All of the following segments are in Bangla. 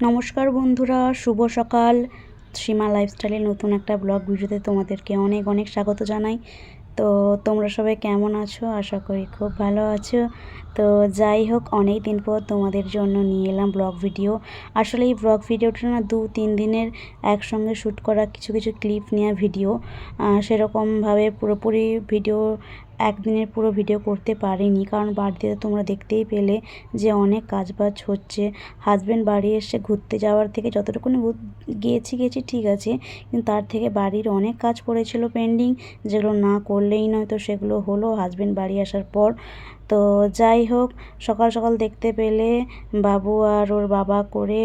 নমস্কার বন্ধুরা, শুভ সকাল। সীমা লাইফস্টাইলের নতুন একটা ব্লগ ভিডিওতে তোমাদেরকে অনেক অনেক স্বাগত জানাই। তো তোমরা সবাই কেমন আছো? আশা করি খুব ভালো আছো। তো যাই হোক অনেক দিন পর তোমাদের জন্য নিয়ে এলাম ব্লগ ভিডিও আসলে এই ব্লগ ভিডিওটা না দু তিন দিনের একসঙ্গে শ্যুট করা কিছু কিছু ক্লিপ নেওয়া ভিডিও সেরকমভাবে পুরোপুরি ভিডিও একদিনের পুরো ভিডিও করতে পারিনি। কারণ বাড়িতে তোমরা দেখতেই পেলে যে অনেক কাজবাজ হচ্ছে। হাজব্যান্ড বাড়ি এসে ঘুরতে যাওয়ার থেকে যতটুকুনি গিয়েছি গেছি ঠিক আছে। কিন্তু তার থেকে বাড়ির অনেক কাজ পড়েছিল পেন্ডিং যেগুলো না করলেই নয় তো সেগুলো হলো হাজব্যান্ড বাড়ি আসার পর। তো যাই হোক, সকাল সকাল দেখতে পেলে বাবু আর ওর বাবা করে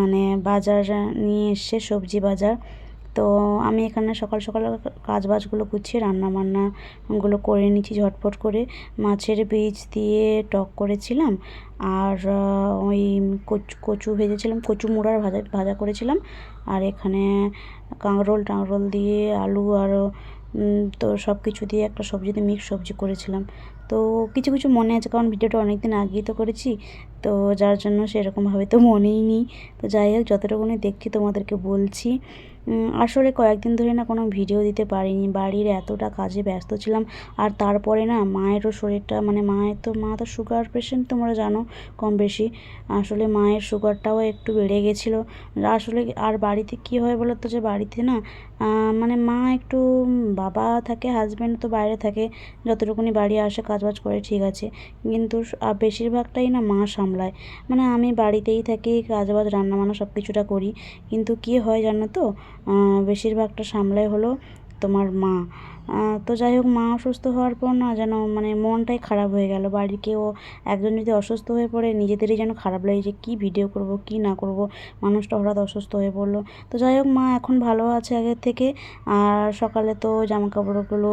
মানে বাজার নিয়ে এসছে সবজি বাজার। তো আমি এখানে সকাল সকাল কাজ বাজগুলো গুছিয়ে রান্না বান্নাগুলো করে নিচ্ছি ঝটপট করে। মাছের বীজ দিয়ে টক করেছিলাম আর ওই কচু কচু ভেজেছিলাম, কচু মুড়ার ভাজা ভাজা করেছিলাম। আর এখানে কাঁকরোল, টাঁকরোল দিয়ে আলু আর তো সব কিছু দিয়ে একটা সবজিতে মিক্স সবজি করেছিলাম। তো কিছু কিছু মনে আছে কারণ ভিডিওটা অনেক দিন আগেই তো করেছি। তো যার জন্য সেরকমভাবে তো মনেই নেই। তো যাই হোক, যতটুকুনি দেখছি তোমাদেরকে বলছি। আসলে কয়েকদিন ধরে না কোনো ভিডিও দিতে পারিনি। বাড়ির এতটা কাজে ব্যস্ত ছিলাম। আর তারপরে না মায়েরও শরীরটা মানে মায়ের তো, মা তো সুগার পেশেন্ট তোমরা জানো কম বেশি। আসলে মায়ের সুগারটাও একটু বেড়ে গেছিল। আসলে আর বাড়িতে কী হয় বলো তো যে বাড়িতে না মানে মা একটু বাবা থাকে হাজব্যান্ড তো বাইরে থাকে, যতটুকুনি বাড়ি আসে কাজবাজ করে ঠিক আছে। কিন্তু বেশিরভাগটাই না মা সামলায়। মানে আমি বাড়িতেই থাকি, কাজবাজ, রান্নাবান্না সব কিছুটা করি। কিন্তু কী হয় জানো তো বেশিরভাগটা সামলায় হলো তোমার মা। তো যাই হোক, মা অসুস্থ হওয়ার পর না যেন মানে মনটাই খারাপ হয়ে গেল। বাড়ির কেউ একজন যদি অসুস্থ হয়ে পড়ে, নিজেদেরই যেন খারাপ লাগে যে কী ভিডিও করব, কী না করব। মানুষটা হঠাৎ অসুস্থ হয়ে পড়ল। তো যাই হোক, মা এখন ভালো আছে আগের থেকে। আর সকালে তো জামা কাপড়গুলো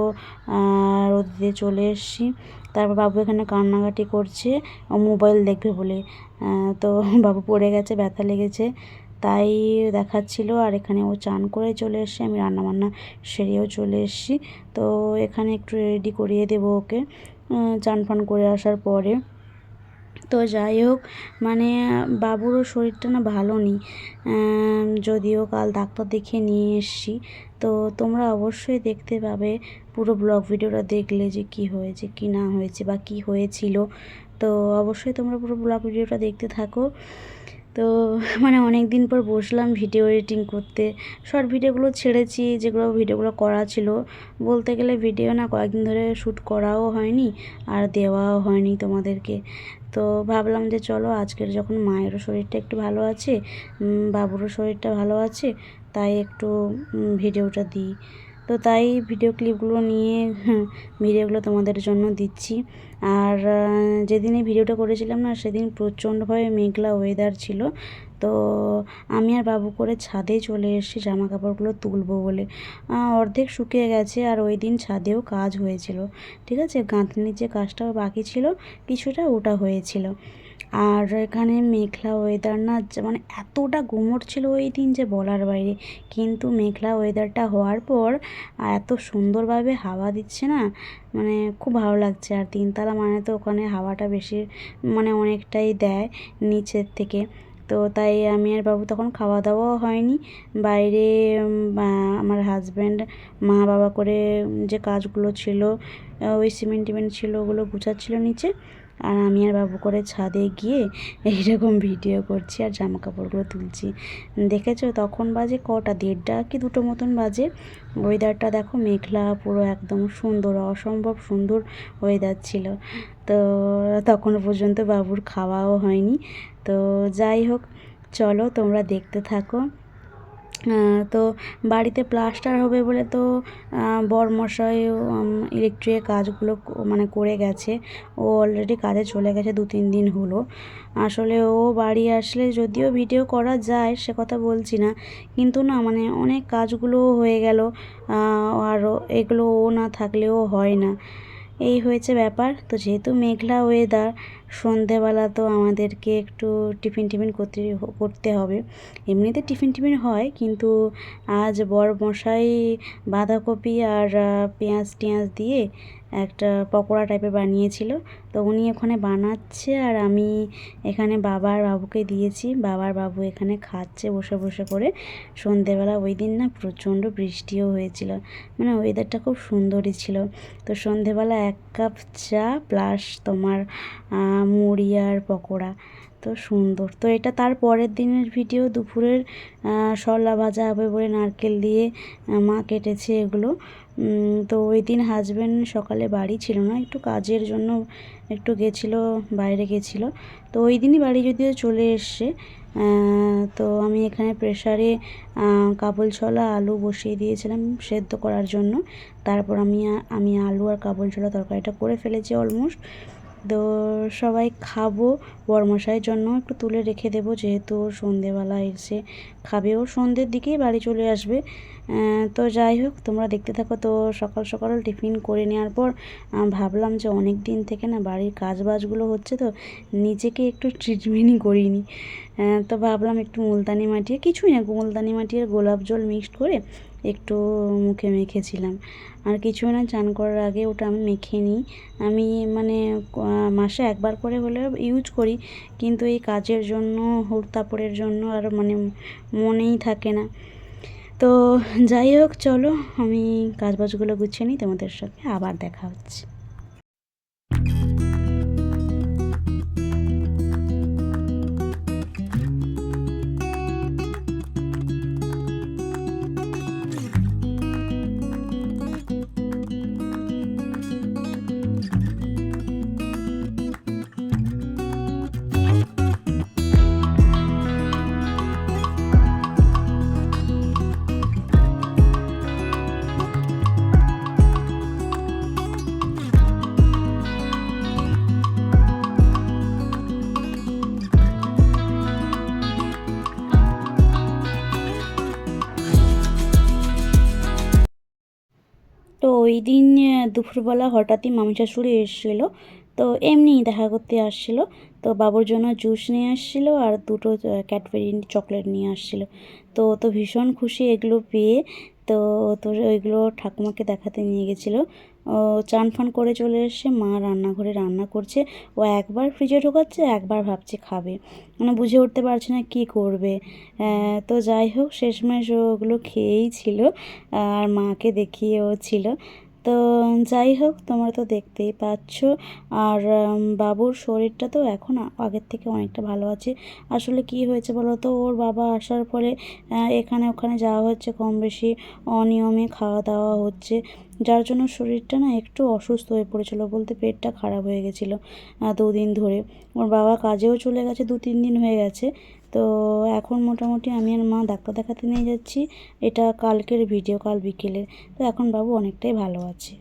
রোদ দিয়ে চলে এসেছি। তারপর বাবু এখানে কান্নাকাটি করছে, ও মোবাইল দেখবে বলে। তো বাবু পড়ে গেছে, ব্যথা লেগেছে। তাই দেখাচ্ছিল আর এখানে ও চান করে চলে এসছে, আমি রান্নাবান্না সেরেও চলে এসছি। তো এখানে একটু রেডি করিয়ে দেবো ওকে চান ফান করে আসার পরে। তো যাই হোক মানে বাবুরও শরীরটা না ভালো নেই যদিও কাল ডাক্তার দেখিয়ে নিয়ে এসছি। তো তোমরা অবশ্যই দেখতে পাবে, পুরো ব্লগ ভিডিওটা দেখলে যে কি হয়েছে, কি না হয়েছে বা কি হয়েছিল। তো অবশ্যই তোমরা পুরো ব্লগ ভিডিওটা দেখতে থাকো। তো মানে অনেক দিন পর বসলাম ভিডিও এডিটিং করতে। শর্ট ভিডিওগুলো ছেড়েছি, যেগুলো ভিডিওগুলো করা ছিল। বলতে গেলে ভিডিও না কয়েকদিন ধরে শ্যুট করাও হয়নি আর দেওয়াও হয়নি তোমাদেরকে। তো ভাবলাম যে চলো আজকের যখন মায়েরও শরীরটা একটু ভালো আছে বাবুরও শরীরটা ভালো আছে, তাই একটু ভিডিওটা দিই। তো তাই ভিডিও ক্লিপগুলো নিয়ে ভিডিওগুলো তোমাদের জন্য দিচ্ছি। আর যেদিন এই ভিডিওটা করেছিলাম না, সেদিন প্রচণ্ডভাবে মেঘলা ওয়েদার ছিল। তো আমি আর বাবু করে ছাদে চলে এসেছি জামা কাপড়গুলো তুলবো বলে। অর্ধেক শুকিয়ে গেছে আর ওই দিন ছাদেও কাজ হয়েছিল। ঠিক আছে? গাঁথনির যে কাজটাও বাকি ছিল, কিছুটা ওটা হয়েছিল। আর এখানে মেঘলা ওয়েদার না মানে এতটা গুমোট ছিল ওই দিন যে বলার বাইরে। কিন্তু মেঘলা ওয়েদারটা হওয়ার পর এত সুন্দরভাবে হাওয়া দিচ্ছে না মানে খুব ভালো লাগছে। আর তিনতলা মানে তো ওখানে হাওয়াটা বেশি মানে অনেকটাই দেয় নিচের থেকে। তো তাই আমি আর বাবু তখন খাওয়া দাওয়াও হয়নি। বাইরে আমার হাজব্যান্ড মা বাবা করে যে কাজগুলো ছিল ওই সিমেন্ট টিমেন্ট ছিল, ওগুলো গুছাচ্ছিল নিচে। আর আমি আর বাবু করে ছাদে গিয়ে এইরকম ভিডিও করছি আর জামা কাপড়গুলো তুলছি। দেখেছ তখন বাজে কটা? দেড়টা কি দুটো মতন বাজে? ওয়েদারটা দেখো মেঘলা, পুরো একদম সুন্দর, অসম্ভব সুন্দর ওয়েদার ছিল। তো তখনও পর্যন্ত বাবুর খাওয়াও হয়নি। তো যাই হোক, চলো তোমরা দেখতে থাকো। তো বাড়িতে প্লাস্টার হবে বলে তো বরমশাই ইলেকট্রিকের কাজগুলো মানে করে গেছে। ও অলরেডি কাজে চলে গেছে দু তিন দিন হলো। আসলে ও বাড়ি আসলে যদিও ভিডিও করা যায়, সে কথা বলছি না। কিন্তু না মানে অনেক কাজগুলো হয়ে গেল। আর এগুলো ও না থাকলেও হয় না। এই হয়েছে ব্যাপার। তো যেহেতু মেঘলা ওয়েদার সন্ধেবেলা তো আমাদেরকে একটু টিফিন টিফিন করতে করতে হবে। এমনিতে টিফিন টিফিন হয়, কিন্তু আজ বর মশাই বাঁধাকপি আর পেঁয়াজ টেঁয়াজ দিয়ে একটা পকোড়া টাইপের বানিয়েছিল। তো উনি ওখানে বানাচ্ছে আর আমি এখানে বাবার বাবুকে দিয়েছি। বাবার বাবু এখানে খাচ্ছে বসে বসে করে। সন্ধেবেলা ওই দিন না প্রচণ্ড বৃষ্টিও হয়েছিল। মানে ওয়েদারটা খুব সুন্দরই ছিল। তো সন্ধেবেলা এক কাপ চা প্লাস তোমার মুড়ি আর পকোড়া। তো সুন্দর। তো এটা তার পরের দিনের ভিডিও দুপুরের শলা ভাজা হবে বলে নারকেল দিয়ে মা কেটেছে এগুলো। তো ওই দিন হাজব্যান্ড সকালে বাড়ি ছিল না, একটু কাজের জন্য একটু গেছিল, বাইরে গেছিল। তো ওই দিনই বাড়ি যদিও চলে এসছে তো আমি এখানে প্রেসারে কাবুল ছোলা, আলু বসিয়ে দিয়েছিলাম সেদ্ধ করার জন্য। তারপর আমি আমি আলু আর কাবুল ছোলা তরকারিটা করে ফেলেছি অলমোস্ট তো সবাই খাব, বরমশাইয়ের জন্য একটু তুলে রেখে দেবো, যেহেতু সন্ধেবেলা এসে খাবে। ও সন্ধ্যের দিকেই বাড়ি চলে আসবে। তো যাই হোক, তোমরা দেখতে থাকো। তো সকাল সকাল টিফিন করে নেওয়ার পর ভাবলাম যে অনেক দিন থেকে না বাড়ির কাজ বাজগুলো হচ্ছে তো, নিজেকে একটু ট্রিটমেন্টই করিনি। তো ভাবলাম একটু মুলতানি মাটি কিছুই না, মুলতানি মাটি আর গোলাপ জল মিক্সড করে একটু মুখে মেখেছিলাম। আর কিছু না, চান করার আগে ওটা আমি মেখে নিই। আমি মানে মাসে একবার করে হলেও ইউজ করি। কিন্তু এই কাজের জন্য হুড়তাপড়ের জন্য আর মানে মনেই থাকে না। তো যাই হোক, চলো আমি কাজবাজগুলো গুছিয়ে নিই। তোমাদের সাথে আবার দেখা হচ্ছে। ওই দিন দুপুরবেলা হঠাৎই মামি শাশুড়ি এসেছিল। তো এমনিই দেখা করতে আসছিল। তো বাবুর জন্য জুস নিয়ে আসছিল আর দুটো ক্যাডবেরি চকলেট নিয়ে আসছিল। তো তো ভীষণ খুশি এগুলো পেয়ে। তো তো ওইগুলো ঠাকুমাকে দেখাতে নিয়ে গেছিল। ও চান ফান করে চলে এসে মা রান্নাঘরে রান্না করছে। ও একবার ফ্রিজে ঢোকাচ্ছে, একবার ভাবছে খাবে। মানে বুঝে উঠতে পারছে না কী করবে। তো যাই হোক, শেষমেশ ওগুলো খেয়েই ছিল। আর মাকে দেখিয়েও ছিল। তো যাই হোক, তোমরা তো দেখতেই পাচ্ছ। আর বাবুর শরীরটা তো এখন আগের থেকে অনেকটা ভালো আছে। আসলে কি হয়েছে বলো তো ওর বাবা আসার পরে এখানে ওখানে যাওয়া হচ্ছে কম বেশি, অনিয়মে খাওয়া দাওয়া হচ্ছে। যার জন্য শরীরটা না একটু অসুস্থ হয়ে পড়েছিল বলতে পেটটা খারাপ হয়ে গেছিল দুদিন ধরে। ওর বাবা কাজেও চলে গেছে দু তিন দিন হয়ে গেছে। তো এখন মোটামুটি আমি আর মা ডাক্তার দেখাতে নিয়ে যাচ্ছি। এটা কালকের ভিডিও কাল বিকেলে তো এখন বাবু অনেকটাই ভালো আছে।